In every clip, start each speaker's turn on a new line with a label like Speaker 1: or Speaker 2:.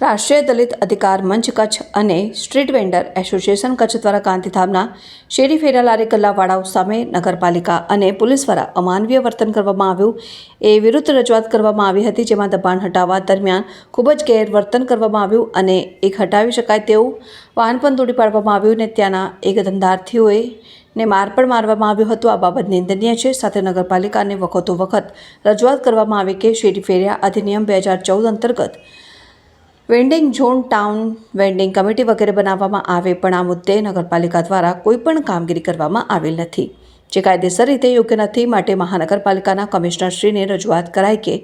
Speaker 1: રાષ્ટ્રીય દલિત અધિકાર મંચ કચ્છ અને સ્ટ્રીટ વેન્ડર એસોસિએશન કચ્છ દ્વારા ગાંધીધામના શેરી ફેરાલારી ગલ્લાવાળાઓ સામે નગરપાલિકા અને પોલીસ દ્વારા અમાનવીય વર્તન કરવામાં આવ્યું. એ વિરુદ્ધ રજૂઆત કરવામાં આવી હતી, જેમાં દબાણ હટાવવા દરમિયાન ખૂબ જ ગેરવર્તન કરવામાં આવ્યું અને એક હટાવી શકાય તેવું વાહન પણ તોડી પાડવામાં આવ્યું ને ત્યાંના એક ધંધાર્થીઓએ ને માર પણ મારવામાં આવ્યું હતું. આ બાબત નિંદનીય છે. સાથે નગરપાલિકાને વખતો વખત રજૂઆત કરવામાં આવી કે શેરી ફેરિયા અધિનિયમ બે હજાર ચૌદ અંતર્ગત vending zone town vending committee વગેરે બનાવવામાં આવે પણ આ મુદ્દે નગરપાલિકા દ્વારા કોઈ પણ કામગીરી કરવામાં આવેલ નથી. જે કાયદેસર રીતે યોગ્ય નથી, માટે મહાનગરપાલિકાના કમિશનરશ્રીને રજૂઆત કરાઈ કે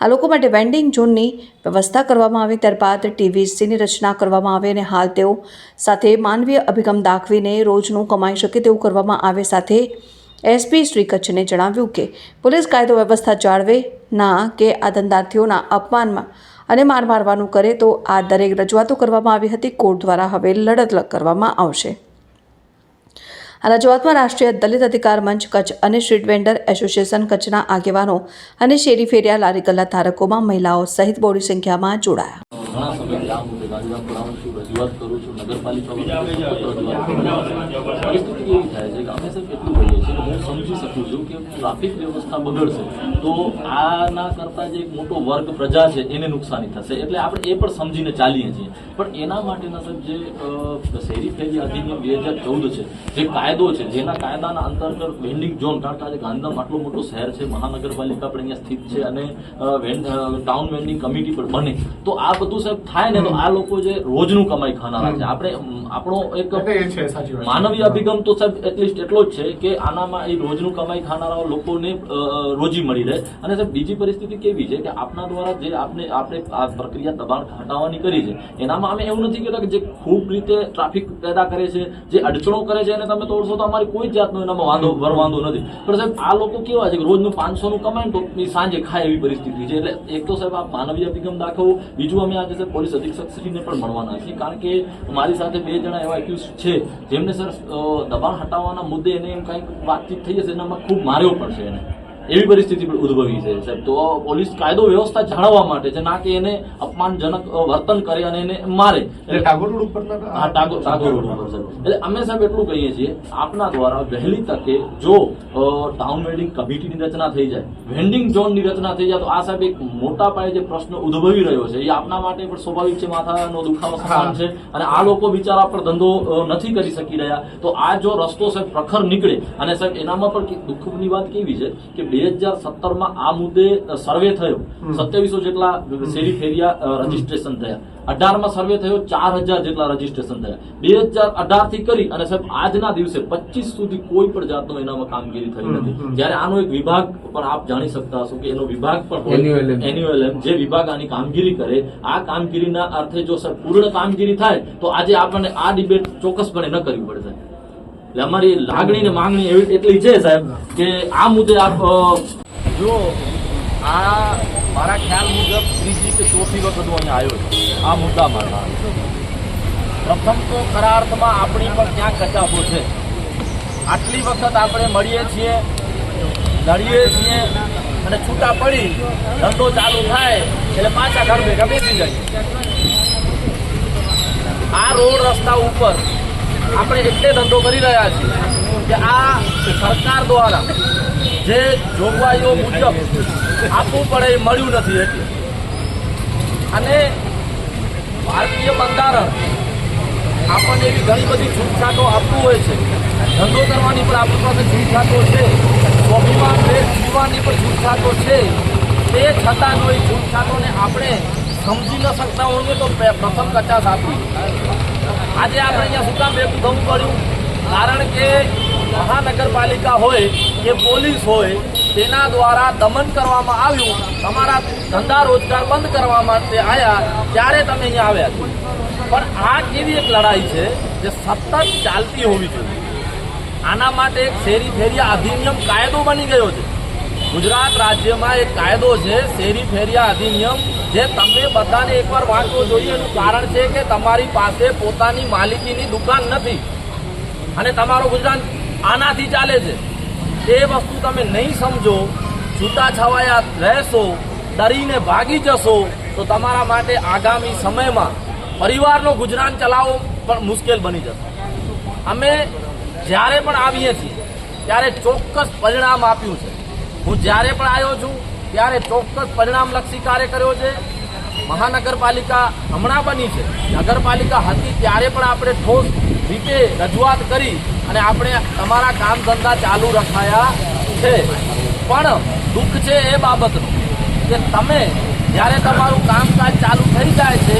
Speaker 1: આ લોકો માટે વેન્ડિંગ ઝોનની વ્યવસ્થા કરવામાં આવે, ત્યારબાદ ટીવીસીની રચના કરવામાં આવે અને હાલ તેઓ સાથે માનવીય અભિગમ દાખવીને રોજનું કમાઈ શકે તેવું કરવામાં આવે સાથે એસપી શ્રી કચ્છને જણાવ્યું કે પોલીસ કાયદો વ્યવસ્થા જાળવે ના કે આ ધંધાર્થીઓના અપમાનમાં અને માર મારવાનું કરે તો આ દરેક રજૂઆતો કરવામાં આવી હતી. કોર્ટ દ્વારા હવે લડત કરવામાં આવશે. આ રજૂઆતમાં રાષ્ટ્રીય દલિત અધિકાર મંચ, કચ્છ અને સ્ટ્રીટ વેન્ડર એસોસિએશન કચ્છના આગેવાનો અને શેરી ફેરિયા લારી ગલ્લા ધારકોમાં મહિલાઓ સહિત બોડી સંખ્યામાં જોડાયા.
Speaker 2: રજૂઆત કરું છું નગરપાલિકા વતી સતત રજૂઆત કરું છું. પરિસ્થિતિ એવી થાય છે કે અમે સાહેબ એટલું કહીએ છીએ હું સમજી શકું છું કે ટ્રાફિક વ્યવસ્થા બગડશે. તો આના કરતાં જે એક મોટો વર્ગ પ્રજા છે એને નુકસાની થશે. એટલે આપણે એ પણ સમજીને ચાલીએ છીએ. પણ એના માટેના સાહેબ જે શહેરી ફેરી અધિનિયમ બે હજાર ચૌદ છે જે કાયદો છે જેના કાયદાના અંતર્ગત વેન્ડિંગ ઝોન કારણ કે આજે ગાંધીધામ આટલો મોટો શહેર છે મહાનગરપાલિકા પણ અહીંયા સ્થિત છે અને ટાઉન વેન્ડિંગ કમિટી પણ બને. તો આ બધું સાહેબ થાય ને તો આ લોકો જે રોજનું કમાઈ ખાનારા છે આપણે આપણો એક માનવીય અભિગમ તો સાહેબ એટલીસ્ટ એટલો જ છે કે આનામાં એ રોજનું કમાઈ ખાનારા લોકોને રોજી મળી રહે. અને સાહેબ બીજી પરિસ્થિતિ કેવી છે કે આપના દ્વારા જે આપણે આપણે આ પ્રક્રિયા દબાણ હટાવવાની કરી છે એનામાં અમે એવું નથી કહેતા કે જે ખૂબ રીતે ટ્રાફિક પેદા કરે છે જે અડચણો કરે છે અને તમે તોડશો તો અમારી કોઈ જ જાતનો એનામાં વાંધો વરવાંધો વાંધો નથી. પણ સાહેબ આ લોકો કેવા છે કે રોજનું પાંચસો નું કમાય તો સાંજે ખાય એવી પરિસ્થિતિ છે. એટલે એક તો સાહેબ આ માનવીય અભિગમ દાખવવું બીજું અમે આજે પોલીસ અધિક્ષક શ્રીને પણ મળવાના છીએ. કારણ કે મારી સાથે બે જણા એવા એક્યુઝ છે, જેમને સર દબાણ હટાવવાના મુદ્દે એને એમ કંઈક વાતચીત થઈ હશે એનામાં ખૂબ માર્યો પડશે એને. એવી પરિસ્થિતિ પણ ઉદ્ભવી છે સાહેબ. તો પોલીસ કાયદો વ્યવસ્થા જાળવવા માટે છે ના કે એને અપમાનજનક વર્તન કરે અને એને મારે.
Speaker 3: એટલે ટાગોર રોડ ઉપરના
Speaker 2: હા ટાગોર ટાગોર રોડ ઉપર સાહેબ. એટલે અમે સાહેબ એટલું કહીએ છીએ આપના દ્વારા વહેલી તકે જો ટાઉન વેન્ડિંગ કમિટીની રચના થઈ જાય વેન્ડિંગ ઝોનની રચના થઈ જાય તો આ સાહેબ એક મોટા પાયે જે પ્રશ્ન ઉદ્ભવી રહ્યો છે એ આપના માટે પણ સ્વાભાવિક છે માથાનો દુખાવો સમાન છે અને આ લોકો બિચારા પર ધંધો નથી કરી શકી રહ્યા. તો આ જો રસ્તો સાહેબ પ્રખર નીકળે અને સાહેબ એનામાં પણ દુઃખની વાત કેવી છે કે બે હજાર સત્તરમાં આ મુદ્દે સર્વે થયો. સત્યાવીસો જેટલા શેરી ફેરિયા રજીસ્ટ્રેશન થયા. અઢારમાં સર્વે થયો ચાર હજાર જેટલા રજીસ્ટ્રેશન થયા. બે હજાર અઢારથી કરી અને સાહેબ આજના દિવસે પચીસ સુધી કોઈ પણ જાતનો એનામાં કામગીરી થઈ નથી. જ્યારે આનો એક વિભાગ પણ આપ જાણી શકતા હશો કે એનો વિભાગ પણ એન્યુઅલ જે વિભાગ આની કામગીરી કરે આ કામગીરીના અર્થે જો સર પૂર્ણ કામગીરી થાય તો આજે આપણને આ ડિબેટ ચોક્કસપણે ન કરવી પડશે એટલે અમારી લાગણી ને માંગણી એવી એટલી છે સાહેબ કે આ મુદ્દે આપ જો આ મારા ખ્યાલ મુજબ ત્રીજી કે ચોથી વખત હું અહીંયા આવ્યો છું આ મુદ્દા મારા પ્રથમ તો ખરા અર્થમાં આપણી પર ક્યાં કચાફો છે? આટલી વખત આપણે મળીએ છીએ, લડીએ છીએ અને છૂટા પડી, ધંધો ચાલુ થાય એટલે પાછા ઘર ભેગા બેસી જાય. આ રોડ રસ્તા ઉપર આપણે એટલે ધંધો કરી રહ્યા છીએ કે આ સરકાર દ્વારા જે જોગવાઈઓ મુજબ આપવું પડે એ મળ્યું નથી એટલે. અને ભારતીય બંધારણ આપણને એવી ઘણી બધી છૂટછાટો આપતું હોય છે. ધંધો કરવાની પણ આપણી પાસે છૂટછાટો છે. સ્વાભિમાન જીવવાની પણ છૂટછાટો છે. તે છતાં જો એ છૂટછાટોને આપણે સમજી ન શકતા હોઈએ તો પ્ર- પ્રથમ કચાશ આપી આજે આપણે અહીંયા શું કામ ભેગું થવું પડ્યું. કારણ કે મહાનગરપાલિકા હોય, કે પોલીસ હોય, તેના દ્વારા દમન કરવામાં આવ્યું. તમારા ધંધા રોજગાર બંધ કરવા માટે આવ્યા ત્યારે તમે અહીંયા આવ્યા છો. પણ આ કેવી એક લડાઈ છે જે સતત ચાલતી હોવી જોઈએ. આના માટે એક શેરી ફેરિયા અધિનિયમ કાયદો બની ગયો છે. ગુજરાત રાજ્યમાં એક કાયદો છે, શેરી ફેરિયા અધિનિયમ, જે તમને બધાને એકવાર વાંચવો જોઈએ. એનું કારણ છે કે તમારી પાસે પોતાની માલિકીની દુકાન નથી અને તમારું ગુજરાન આનાથી ચાલે છે. એ વસ્તુ તમે નહીં સમજો, છૂટા છવાયા રહેશો, ડરીને ભાગી જશો, તો તમારા માટે આગામી સમયમાં પરિવારનો ગુજરાન ચલાવવો પણ મુશ્કેલ બની જશે. અમે જ્યારે પણ આવીએ છીએ, ત્યારે ચોક્કસ પરિણામ આપ્યું છે. હું જ્યારે પણ આવ્યો છું, ત્યારે ચોક્કસ પરિણામલક્ષી કાર્ય કર્યો છે. મહાનગરપાલિકા હમણાં બની છે. નગરપાલિકા હતી ત્યારે પણ આપણે ઠોસ રીતે રજૂઆત કરી અને આપણે તમારા કામ ધંધા ચાલુ રખાયા છે. પણ દુઃખ છે એ બાબતનું કે તમે જ્યારે તમારું કામકાજ ચાલુ થઈ જાય છે,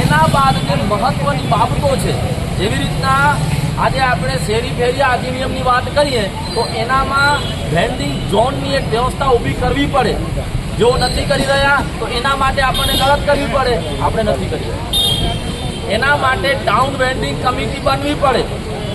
Speaker 2: એના બાદ જે મહત્વની બાબતો છે, જેવી રીતના આજે આપણે શેરી ફેરિયા અધિનિયમની વાત કરીએ, તો એનામાં વેન્ડિંગ ઝોનની એક વ્યવસ્થા ઊભી કરવી પડે. જો નથી કરી રહ્યા, તો એના માટે આપણને લડત કરવી પડે. આપણે નથી કરી રહ્યા. એના માટે ટાઉન વેન્ડિંગ કમિટી બનવી પડે.